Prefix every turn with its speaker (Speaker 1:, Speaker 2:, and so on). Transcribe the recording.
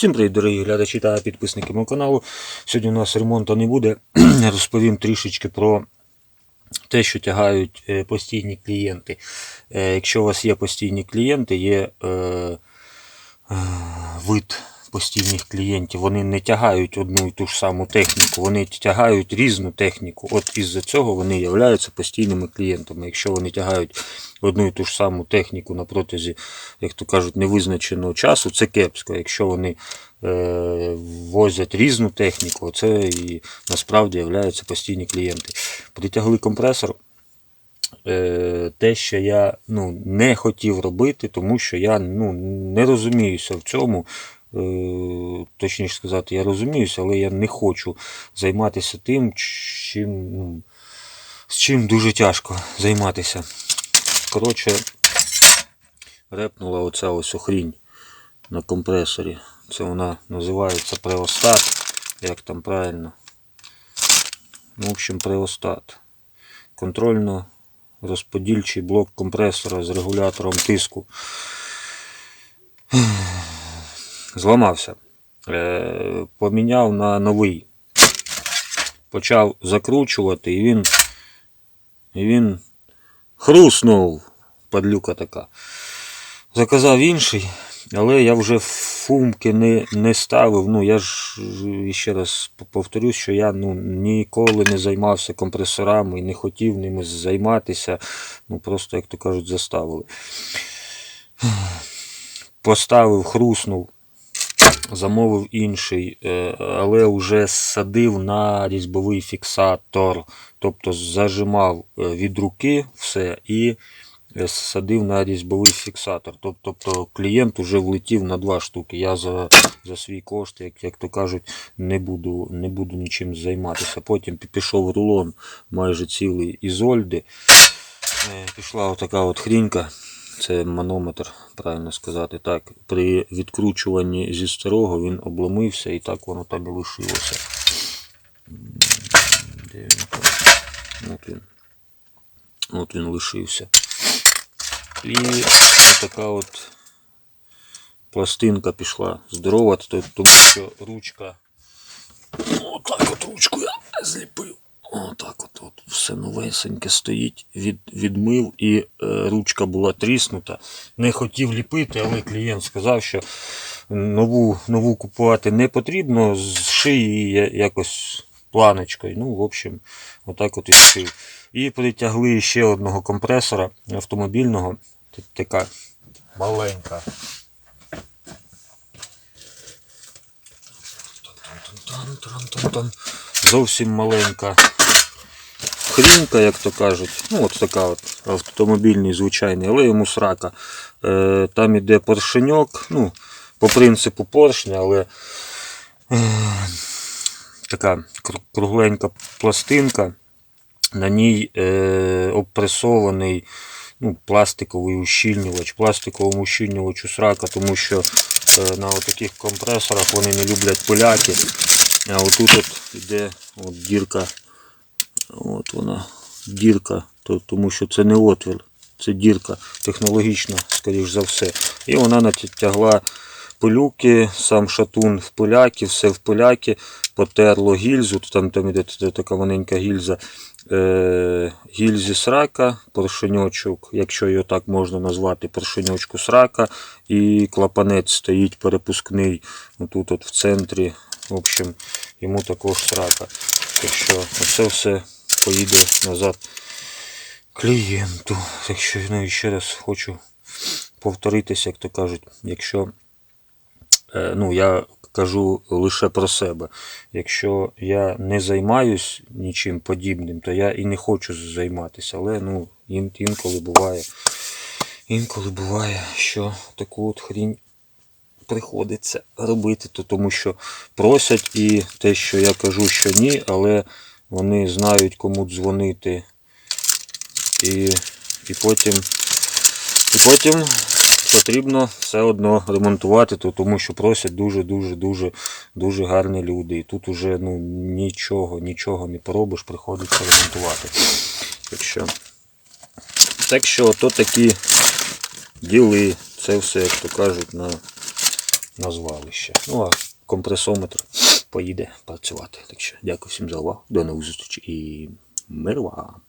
Speaker 1: Всім привіт, дорогі глядачі та підписники мого каналу. Сьогодні у нас ремонту не буде. Розповім трішечки про те, що тягають е, постійні клієнти. Е, Якщо у вас є постійні клієнти, є е, вид постійних клієнтів. Вони не тягають одну і ту ж саму техніку, вони тягають різну техніку. От із-за цього вони являються постійними клієнтами. Якщо вони тягають одну і ту ж саму техніку на протязі, як то кажуть, невизначеного часу, це кепсько. Якщо вони е, возять різну техніку, це і насправді являються постійні клієнти. Притягли компресор. Е, те, що я ну, не хотів робити, тому що я ну, не розуміюся в цьому. Е, точніше сказати, я розуміюся, але я не хочу займатися тим, чим, ну, з чим дуже тяжко займатися. Коротше, репнула оця ось охрінь на компресорі. Це вона називається преостат, як там правильно. Ну, в общем, преостат. Контрольно розподільчий блок компресора з регулятором тиску. Зламався. Е, поміняв на новий. Почав закручувати і він. І він хруснув. Падлюка така. Заказав інший, але я вже фумки не, не ставив. Ну, я ж ще раз повторюсь, що я ну, ніколи не займався компресорами і не хотів ними займатися. Ну, просто, як то кажуть, заставили. Поставив, хруснув, замовив інший, е, але вже садив на різьбовий фіксатор. Тобто зажимав е, від руки все і е, садив на різьбовий фіксатор. Тобто клієнт вже влетів на два штуки. Я за, за свій кошт, як, як то кажуть, не буду, не буду нічим займатися. Потім пі- пішов рулон майже цілий ізольди. Пішла отака от хрінька. Це манометр, правильно сказати. Так, при відкручуванні зі старого він обломився і так воно там і лишилося. Де він? От він. От він лишився. І така от пластинка пішла здорова, тому що ручка. Отак от ручку я зліпив. Отак от, от все новесеньке стоїть, від, відмив і е, ручка була тріснута. Не хотів ліпити, але клієнт сказав, що нову, нову купувати не потрібно, зший її якось планочкою. Ну, в общем, отак от і зшив. І притягли ще одного компресора автомобільного. Така маленька. Зовсім маленька хрінька, як то кажуть. Ну, от така от автомобільний звичайний, але йому срака. Е, там іде поршеньок, ну, по принципу поршня, але е, така кругленька пластинка. На ній е, обпресований ну, пластиковий ущільнювач. Пластиковому ущільнювачу срака, тому що е, на таких компресорах вони не люблять поляки. А отут от іде от дірка. От вона, дірка, то, тому що це не отвір, це дірка технологічна, скоріш за все. І вона натягла пилюки, сам шатун в поляки, все в поляки, потерло гільзу, там, там іде така маленька гільза. Е, гільзі срака, поршеньочок, якщо його так можна назвати, поршеньочку срака, і клапанець стоїть перепускний отут от в центрі. В общем, йому також срака. Так що це все поїде назад клієнту. Так що ну, ще раз хочу повторитися, як то кажуть, якщо е, ну, я кажу лише про себе. Якщо я не займаюсь нічим подібним, то я і не хочу займатися. Але ну, ін, інколи буває, інколи буває, що таку от хрінь приходиться робити, то тому що просять і те, що я кажу, що ні, але вони знають, кому дзвонити. І, і потім, і потім потрібно все одно ремонтувати, то тому що просять дуже-дуже дуже дуже гарні люди. І тут уже ну, нічого, нічого не поробиш, приходиться ремонтувати. Так що, так що то такі діли. Це все, як то кажуть, на на звалище. Ну а компресометр поїде працювати. Так що дякую всім за увагу. До нових зустрічей і мир вам!